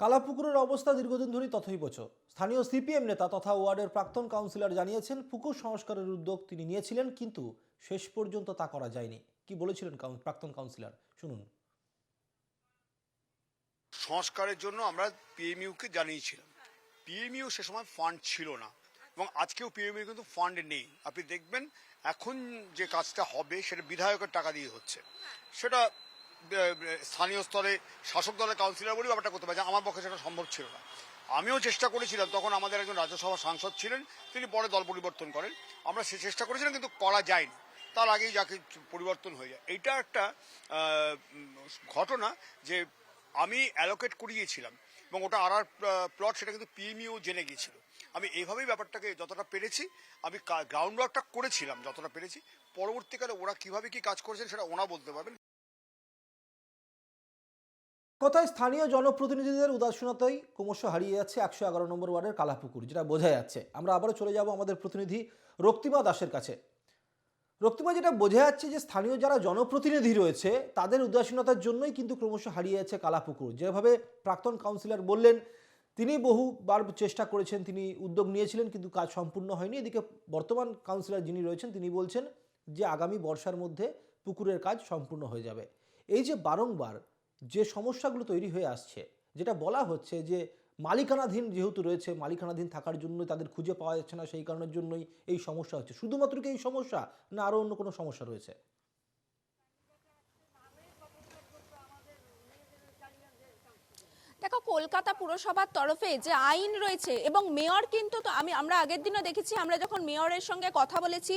কালাপুকুরের অবস্থা দীর্ঘদিন ধরেই তথৈবচ স্থানীয় সিপিএম নেতা তথা ওয়ার্ডের প্রাক্তন কাউন্সিলর জানিয়েছেন পুকুর সংস্কারের উদ্যোগ তিনি নিয়েছিলেন, কিন্তু শেষ পর্যন্ত তা করা যায়নি। কি বলেছিলেন প্রাক্তন কাউন্সিলর? শুনুন। সংস্কারের জন্য আমরা পিএমইউকে জানিয়েছিলাম। পিএমইউ সে সময় ফান্ড ছিল না এবং আজকেও পিএমইউ কিন্তু ফান্ড নেই। আপনি দেখবেন, এখন যে কাজটা হবে, সেটা বিধায়কের টাকা দিয়ে হচ্ছে। সেটা স্থানীয় স্তরে শাসক দলের কাউন্সিলর বলেও ব্যাপারটা করতে পারে আমার পক্ষে সেটা সম্ভব ছিল না। আমিও চেষ্টা করেছিলাম, তখন আমাদের একজন রাজ্যসভা সাংসদ ছিলেন, তিনি পরে দল পরিবর্তন করেন। আমরা সে চেষ্টা করেছিলাম, কিন্তু করা যায়নি। তার আগেই যাকে পরিবর্তন হয়ে যায়। এটা একটা ঘটনা যে আমি অ্যালোকেট করিয়েছিলাম, এবং ওটা আর প্লট সেটা কিন্তু পিএমইও জেনে গিয়েছিল। আমি এইভাবেই ব্যাপারটাকে যতটা পেরেছি, আমি গ্রাউন্ড ওয়ার্কটা করেছিলাম যতটা পেরেছি। পরবর্তীকালে ওরা কীভাবে কি কাজ করেছেন সেটা ওনা বলতে পারবেন। কথায় স্থানীয় জনপ্রতিনিধিদের উদাসীনতাই ক্রমশ হারিয়ে যাচ্ছে একশো এগারো নম্বর ওয়ার্ডের কালাপুকুর, যেটা বোঝা যাচ্ছে। আমরা আবারও চলে যাব আমাদের প্রতিনিধি রক্তিমা দাসের কাছে। রক্তিমা, যেটা বোঝা যাচ্ছে যে স্থানীয় যারা জনপ্রতিনিধি রয়েছে, তাদের উদাসীনতার জন্যই কিন্তু ক্রমশ হারিয়ে যাচ্ছে কালাপুকুর। যেভাবে প্রাক্তন কাউন্সিলর বললেন, তিনি বহুবার চেষ্টা করেছেন, তিনি উদ্যোগ নিয়েছিলেন, কিন্তু কাজ সম্পূর্ণ হয়নি। এদিকে বর্তমান কাউন্সিলর যিনি রয়েছেন, তিনি বলছেন যে আগামী বর্ষার মধ্যে পুকুরের কাজ সম্পূর্ণ হয়ে যাবে। এই যে বারংবার যে সমস্যাগুলো তৈরি হয়ে আসছে, যেটা বলা হচ্ছে যে মালিকানাধীন যেহেতু রয়েছে, মালিকানাধীন থাকার জন্য তাদের খুঁজে পাওয়া যাচ্ছে না, সেই কারণের জন্যই এই সমস্যা হচ্ছে। শুধুমাত্র কি এই সমস্যা, না আরও অন্য কোনো সমস্যা রয়েছে দেখো কলকাতা পুরসভার তরফে যে আইন রয়েছে এবং মেয়র কিন্তু তো আমি, আমরা আগের দিনও দেখেছি, আমরা যখন মেয়রের সঙ্গে কথা বলেছি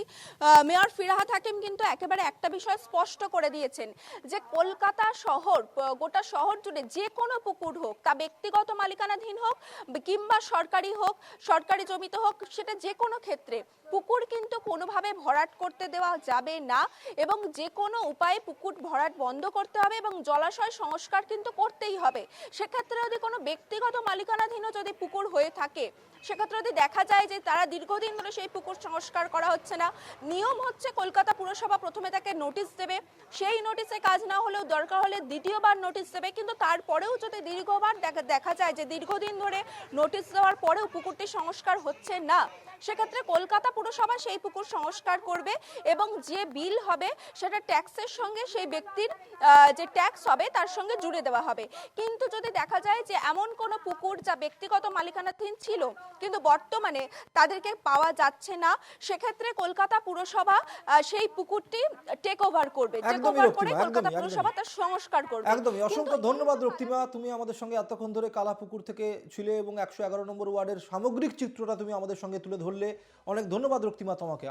মেয়র ফিরাহাত হাকিম কিন্তু একেবারে একটা বিষয় স্পষ্ট করে দিয়েছেন যে কলকাতা শহর গোটা শহর জুড়ে যে কোনো পুকুর হোক, তা ব্যক্তিগত মালিকানাধীন হোক, কিংবা সরকারি হোক, সরকারি জমিতে হোক, সেটা যে কোনো ক্ষেত্রে পুকুর কিন্তু কোনোভাবে ভরাট করতে দেওয়া যাবে না এবং যে কোনো উপায়ে পুকুর ভরাট বন্ধ করতে হবে এবং জলাশয় সংস্কার কিন্তু করতেই হবে। সেক্ষেত্রে যদি কোনো ব্যক্তিগত মালিকানাধীনও যদি পুকুর হয়ে থাকে, সেক্ষেত্রে যদি দেখা যায় যে তারা দীর্ঘদিন ধরে সেই পুকুর সংস্কার করা হচ্ছে না, নিয়ম হচ্ছে কলকাতা পুরসভা প্রথমে তাকে নোটিশ দেবে। সেই নোটিশে কাজ না হলেও দরকার হলে দ্বিতীয়বার নোটিশ দেবে, কিন্তু তারপরেও যদি দীর্ঘবার দেখা যায় যে দীর্ঘদিন ধরে নোটিশ দেওয়ার পরেও পুকুরটি সংস্কার হচ্ছে না সেক্ষেত্রে কলকাতা পুরসভা সেই পুকুর সংস্কার করবে এবং যে বিল হবে সেটা ট্যাক্সের সঙ্গে সেই ব্যক্তির যে ট্যাক্স হবে তার সঙ্গে জুড়ে দেওয়া হবে। কিন্তু যদি দেখা যায় যে এমন কোনো পুকুর যা ব্যক্তিগত মালিকানাধীন ছিল কিন্তু বর্তমানে তাদেরকে পাওয়া যাচ্ছে না সেক্ষেত্রে কলকাতা পুরসভা সেই পুকুরটি টেক ওভার করবে। টেক ওভার করে কলকাতা পুরসভা তার সংস্কার করবে। একদমই। অসংখ্য ধন্যবাদ রক্তিমা তুমি আমাদের সঙ্গে এতক্ষণ ধরে কালাপুকুর থেকে ছিলে এবং একশো এগারো নম্বর ওয়ার্ডের সামগ্রিক চিত্রটা তুমি আমাদের সঙ্গে তুলে ধরলে। অনেক ধন্যবাদ রক্তিমা তোমাকে।